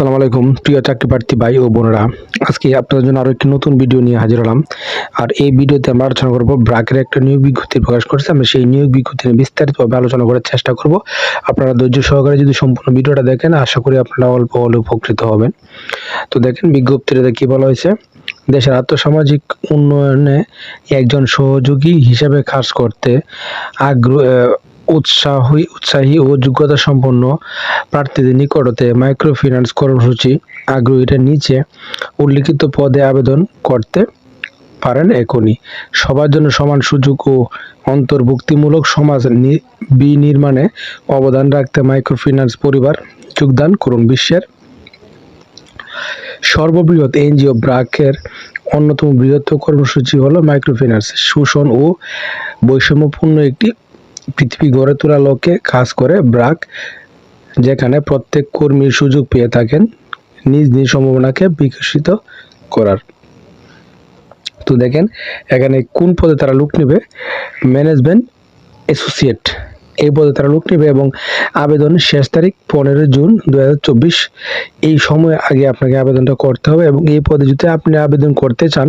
আসসালামু আলাইকুম, প্রিয় চাকরি প্রার্থী ভাই ও বোনেরা। আজকে আপনাদের জন্য আরও একটি নতুন ভিডিও নিয়ে হাজির হলাম। আর এই ভিডিওতে আমরা আলোচনা করব ব্রাকের একটা নিয়োগ বিজ্ঞপ্তি প্রকাশ করেছে। আমরা সেই নিয়োগ বিজ্ঞপ্তি নিয়ে বিস্তারিতভাবে আলোচনা করার চেষ্টা করব। আপনারা ধৈর্য সহকারে যদি সম্পূর্ণ ভিডিওটা দেখেন, আশা করি আপনারা অল্প হলে উপকৃত হবেন। তো দেখেন বিজ্ঞপ্তিটাতে কি বলা হয়েছে? দেশের আর্থসামাজিক উন্নয়নে একজন সহযোগী হিসেবে কাজ করতে আগ্রহ উৎসাহী উৎসাহী ও যোগ্যতা সম্পন্ন প্রার্থীদের নিকটতে মাইক্রো ফিন্যান্স কর্মসূচি আগ্রহীরা নিচে উল্লিখিত পদে আবেদন করতে পারেন এখনই। সবার জন্য সমান সুযোগ ও অন্তর্ভুক্তিমূলক সমাজ বিনির্মাণে অবদান রাখতে মাইক্রো ফিন্যান্স পরিবার যোগদান করুন বিশ্বের সর্ববৃহৎ এনজিও ব্রাকের অন্যতম বৃহত্তম কর্মসূচি হলো মাইক্রোফিন্যান্স। শোষণ ও বৈষম্যপূর্ণ একটি পৃথিবী গড়ে তোলা লক্ষ্যে কাজ করে ব্রাক, যেখানে প্রত্যেক কর্মীর সুযোগ পেয়ে থাকেন নিজ নিজ সম্ভাবনাকে বিকশিত করার। তো দেখেন, এখানে কোন পদে তারা লোক নেবে? ম্যানেজমেন্ট অ্যাসোসিয়েট এই পদে তারা লোক নেবে এবং আবেদন শেষ তারিখ পনেরো জুন দুহাজার চব্বিশ। এই সময় আগে আপনাকে আবেদনটা করতে হবে এবং এই পদে যদি আপনি আবেদন করতে চান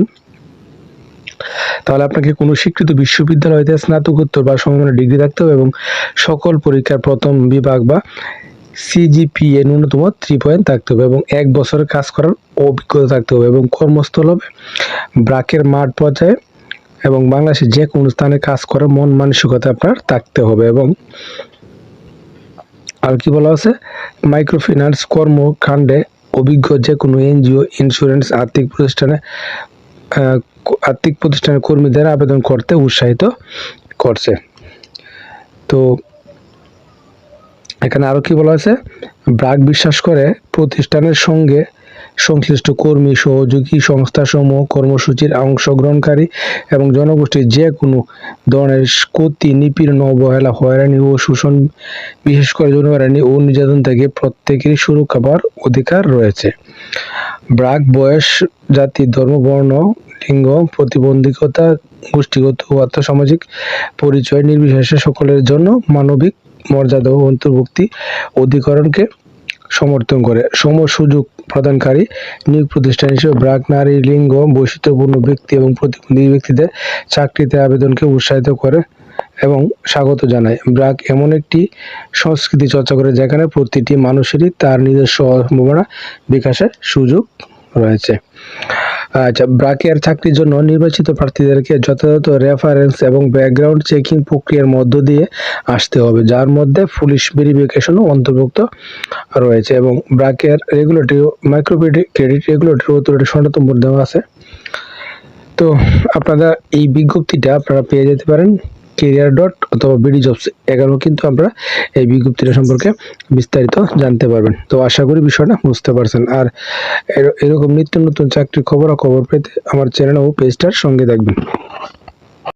তাহলে আপনাকে কোনো স্বীকৃত বিশ্ববিদ্যালয়তে স্নাতকোত্তর বা সমমানের ডিগ্রি থাকতে হবে এবং সকল পরীক্ষার প্রথম বিভাগ বা সিজিপিএ ন্যূনতম থ্রি পয়েন্ট থাকতে হবে এবং এক বছরের কাজ করার অভিজ্ঞতা থাকতে হবে এবং কর্মস্থল হবে ব্রাকের মাঠ পর্যায়ে এবং বাংলাদেশের যে কোনো স্থানে কাজ করার মন মানসিকতা আপনার থাকতে হবে এবং আর কি বলা আছে? মাইক্রোফিন্যান্স কর্মকাণ্ডে অভিজ্ঞ যে কোনো এনজিও ইন্স্যুরেন্স আর্থিক প্রতিষ্ঠানে আর্থিক প্রতিষ্ঠানের কর্মীদের আবেদন করতে উৎসাহিত করছে। তো এখানে আরও কি বলা আছে ব্রাক বিশ্বাস করে প্রতিষ্ঠানের সঙ্গে সংশ্লিষ্ট কর্মী সহযোগী সংস্থাসমূহ কর্মসূচির অংশগ্রহণকারী এবং জনগোষ্ঠীর যে কোনো ধরনের ক্ষতি, নিপীড়ন, অবহেলা, হয়রানি ও শোষণ, বিশেষ করে যৌন হয়রানি ও নির্যাতন থেকে প্রত্যেকেরই সুরক্ষা পাওয়ার অধিকার রয়েছে। ব্রাক বয়স, জাতি, ধর্ম, বর্ণ, লিঙ্গ, প্রতিবন্ধকতা, গোষ্ঠীগত ও আর্থসামাজিক পরিচয় নির্বিশেষে সকলের জন্য মানবিক মর্যাদা ও অন্তর্ভুক্তি অধিকরণকে সমর্থন করে। সম সুযোগ প্রদানকারী নিয়োগ প্রতিষ্ঠান হিসেবে ব্রাক নারী লিঙ্গ বৈশিষ্ট্যপূর্ণ ব্যক্তি এবং প্রতিবন্ধী ব্যক্তিদের চাকরিতে আবেদনকে উৎসাহিত করে। এবং স্বাগত জানায় ব্রাক এমন একটি সংস্কৃতি চর্চা করে যেখানে প্রতিটি মানুষেরই তার নিজস্ব সম্ভাবনা বিকাশের সুযোগ রয়েছে। আচ্ছা ব্রাকের চাকরির জন্য নির্বাচিত প্রার্থীদেরকে যথাযথ রেফারেন্স এবং ব্যাকগ্রাউন্ড চেকিং প্রক্রিয়ার মধ্য দিয়ে আসতে হবে, যার মধ্যে পুলিশ ভেরিফিকেশনও অন্তর্ভুক্ত রয়েছে এবং ব্রাকের regulatory micro credit regulatory authority সনাতন দেওয়া আছে। তো আপনারা এই বিজ্ঞপ্তিটা আপনারা পেয়ে যেতে পারেন। কেরিয়ার ডট অথবা বিডি জবস এখানেও কিন্তু আমরা এই বিজ্ঞপ্তিটা সম্পর্কে বিস্তারিত জানতে পারবেন। তো আশা করি বিষয়টা বুঝতে পারছেন। আর এর- এরকম নিত্য নতুন চাকরির খবর খবর পেতে আমার চ্যানেল ও পেজটার সঙ্গে থাকবেন।